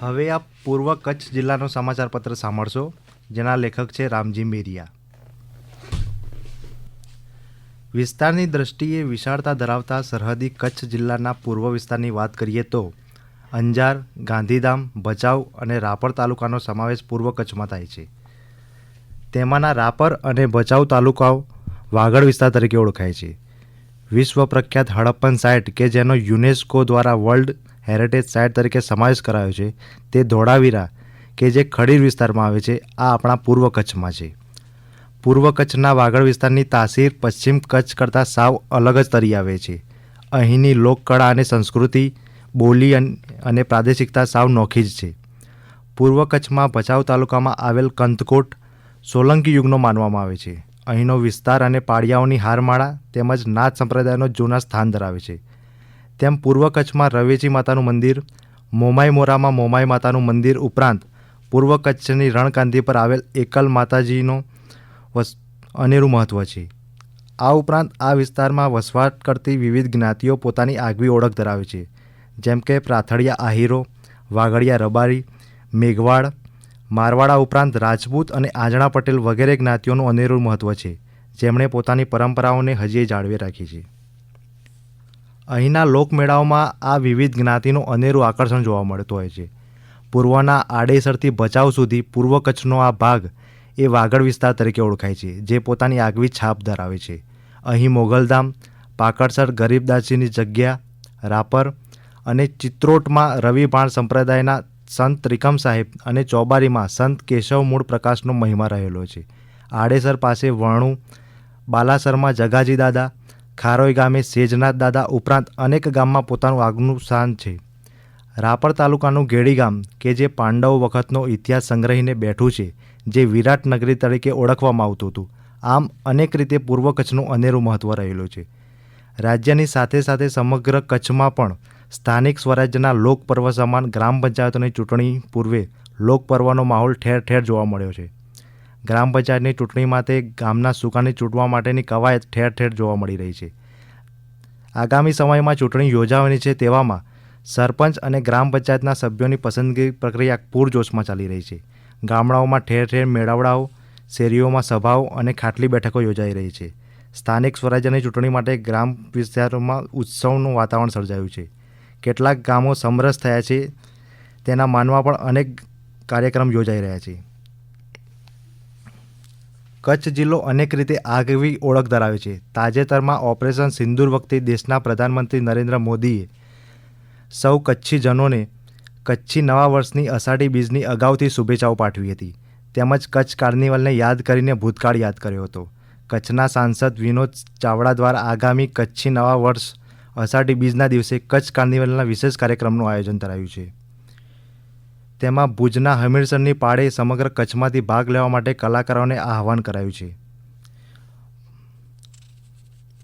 હવે આપ પૂર્વ કચ્છ જિલ્લાનો સમાચાર પત્ર સાંભળશો, જેના લેખક છે રામજી મેરિયા. વિસ્તારની દ્રષ્ટિએ વિશાળતા ધરાવતા સરહદી કચ્છ જિલ્લાના પૂર્વ વિસ્તારની વાત કરીએ તો, અંજાર, ગાંધીધામ, ભચાઉ અને રાપર તાલુકાનો સમાવેશ પૂર્વ કચ્છમાં થાય છે. તેમાંના રાપર અને ભચાઉ તાલુકાઓ વાગડ વિસ્તાર તરીકે ઓળખાય છે. વિશ્વ પ્રખ્યાત હડપ્પન સાઇટ કે જેનો યુનેસ્કો દ્વારા વર્લ્ડ હેરિટેજ સાઇટ તરીકે સમાવેશ કરાયો છે. તે ધોળાવીરા, કે જે ખડીર વિસ્તારમાં આવે છે, આ આપણા પૂર્વ કચ્છમાં છે. પૂર્વ કચ્છના વાગડ વિસ્તારની તાસીર પશ્ચિમ કચ્છ કરતાં સાવ અલગ જ તરી આવે છે. અહીંની લોકકળા અને સંસ્કૃતિ, બોલી અને પ્રાદેશિકતા સાવ નોખી જ છે. પૂર્વ કચ્છમાં ભચાઉ તાલુકામાં આવેલ કંતકોટ સોલંકી યુગનો માનવામાં આવે છે. અહીંનો વિસ્તાર અને પાળિયાઓની હારમાળા તેમજ નાથ સંપ્રદાયનો જૂના સ્થાન ધરાવે છે. તેમ પૂર્વ કચ્છમાં રવેચી માતાનું મંદિર, મોમાઈ મોરામાં મોમાઈ માતાનું મંદિર ઉપરાંત પૂર્વ કચ્છની રણકાંધી પર આવેલ એકલ માતાજીનો વસ, અનેરું મહત્ત્વ છે. આ ઉપરાંત આ વિસ્તારમાં વસવાટ કરતી વિવિધ જ્ઞાતિઓ પોતાની આગવી ઓળખ ધરાવે છે. જેમ કે પ્રાથળિયા આહીરો વાગડિયા રબારી મેઘવાડ મારવાડા ઉપરાંત રાજપૂત અને આંજણા પટેલ વગેરે જ્ઞાતિઓનું અનેરું મહત્ત્વ છે. જેમણે પોતાની પરંપરાઓને હજીએ જાળવી રાખી છે. અહીંના લોકમેળાઓમાં આ વિવિધ જ્ઞાતિનું અનેરું આકર્ષણ જોવા મળતું હોય છે. પૂર્વના આડેસરથી ભચાઉ સુધી પૂર્વ કચ્છનો આ ભાગ એ વાગડ વિસ્તાર તરીકે ઓળખાય છે, જે પોતાની આગવી છાપ ધરાવે છે. અહીં મોગલધામ, પાકડસર ગરીબદાસીની જગ્યા, રાપર અને ચિત્રોટમાં રવિભાણ સંપ્રદાયના સંત ત્રિકમ સાહેબ અને ચોબારીમાં સંત કેશવ મૂળ પ્રકાશનો મહિમા રહેલો છે. આડેસર પાસે વણુ, બાલાસરમાં જગાજી દાદા ખારોઈ ગામે સેજનાથ દાદા ઉપરાંત અનેક ગામમાં પોતાનું આગનું સ્થાન છે. રાપર તાલુકાનું ગેડી ગામ, કે જે પાંડવ વખતનો ઇતિહાસ સંગ્રહીને બેઠું છે, જે વિરાટ નગરી તરીકે ઓળખવામાં આવતું હતું. આમ અનેક રીતે પૂર્વ કચ્છનું અનેરું મહત્ત્વ રહેલું છે. રાજ્યની સાથે સાથે સમગ્ર કચ્છમાં પણ સ્થાનિક સ્વરાજ્યના લોકપર્વ સમાન ગ્રામ પંચાયતોની ચૂંટણી પૂર્વે લોકપર્વનો માહોલ ઠેર ઠેર જોવા મળ્યો છે. ગ્રામ પંચાયતની ચૂંટણી માટે ગામના સુકાની ચૂંટવા માટેની કવાયત ઠેર ઠેર જોવા મળી રહી છે. આગામી સમયમાં ચૂંટણી યોજાવાની છે તેવામાં સરપંચ અને ગ્રામ પંચાયતના સભ્યોની પસંદગી પ્રક્રિયા પૂરજોશમાં ચાલી રહી છે. ગામડાઓમાં ઠેર ઠેર મેળાવડાઓ, શેરીઓમાં સભાઓ અને ખાટલી બેઠકો યોજાઈ રહી છે. સ્થાનિક સ્વરાજ્યની ચૂંટણી માટે ગ્રામ વિસ્તારોમાં ઉત્સવનું વાતાવરણ સર્જાયું છે. કેટલાક ગામો સમરસ થયા છે, તેના માનવા પણ અનેક કાર્યક્રમ યોજાઈ રહ્યા છે. કચ્છ જિલ્લો અનેક રીતે આગવી ઓળખ ધરાવે છે. તાજેતરમાં ઓપરેશન સિંદૂર વખતે દેશના પ્રધાનમંત્રી નરેન્દ્ર મોદીએ સૌ કચ્છીજનોને કચ્છી નવા વર્ષની અષાઢી બીજની અગાઉથી શુભેચ્છાઓ પાઠવી હતી. તેમજ કચ્છ કાર્નિવલને યાદ કરીને ભૂતકાળ યાદ કર્યો હતો. કચ્છના સાંસદ વિનોદ ચાવડા દ્વારા આગામી કચ્છી નવા વર્ષ અષાઢી બીજના દિવસે કચ્છ કાર્નિવલના વિશેષ કાર્યક્રમનું આયોજન કરાયું છે. તેમાં ભુજના હમીરસરની પાળે સમગ્ર કચ્છમાંથી ભાગ લેવા માટે કલાકારોને આહવાન કરાયું છે.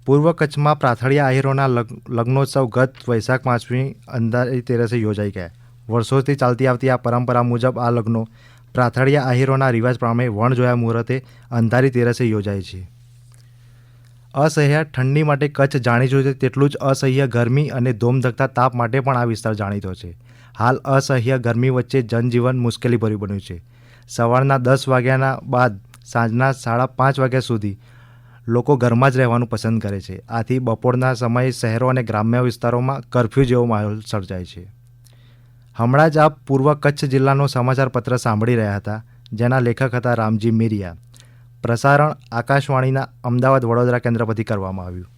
પૂર્વ કચ્છમાં પ્રાથળિયા આહિરોના લગ- લગ્નોત્સવ ગત વૈશાખ માસમી અંધારી તેરસે યોજાઈ ગયા. વર્ષોથી ચાલતી આવતી આ પરંપરા મુજબ આ લગ્નો પ્રાથળિયા આહિરોના રિવાજ પ્રમાણે વણ જોયા મુહૂર્તે અંધારી તેરસે યોજાય છે. અસહ્ય ઠંડી માટે કચ્છ જાણીતું છે તેટલું જ અસહ્ય ગરમી અને ધોમધકતા તાપ માટે પણ આ વિસ્તાર જાણીતો છે. હાલ અસહ્ય ગરમી વચ્ચે જનજીવન મુશ્કેલીભર્યું બન્યું છે. સવારના દસ વાગ્યાના બાદ સાંજના સાડા પાંચ વાગ્યા સુધી લોકો ઘરમાં જ રહેવાનું પસંદ કરે છે. આથી બપોરના સમયે શહેરો અને ગ્રામ્ય વિસ્તારોમાં કરફ્યુ જેવો માહોલ સર્જાય છે. હમણાં જ આપ પૂર્વ કચ્છ જિલ્લાનો સમાચાર પત્ર સાંભળી રહ્યા હતા, જેના લેખક હતા રામજી મેરિયા. પ્રસારણ આકાશવાણીના અમદાવાદ વડોદરા કેન્દ્ર પરથી કરવામાં આવ્યું.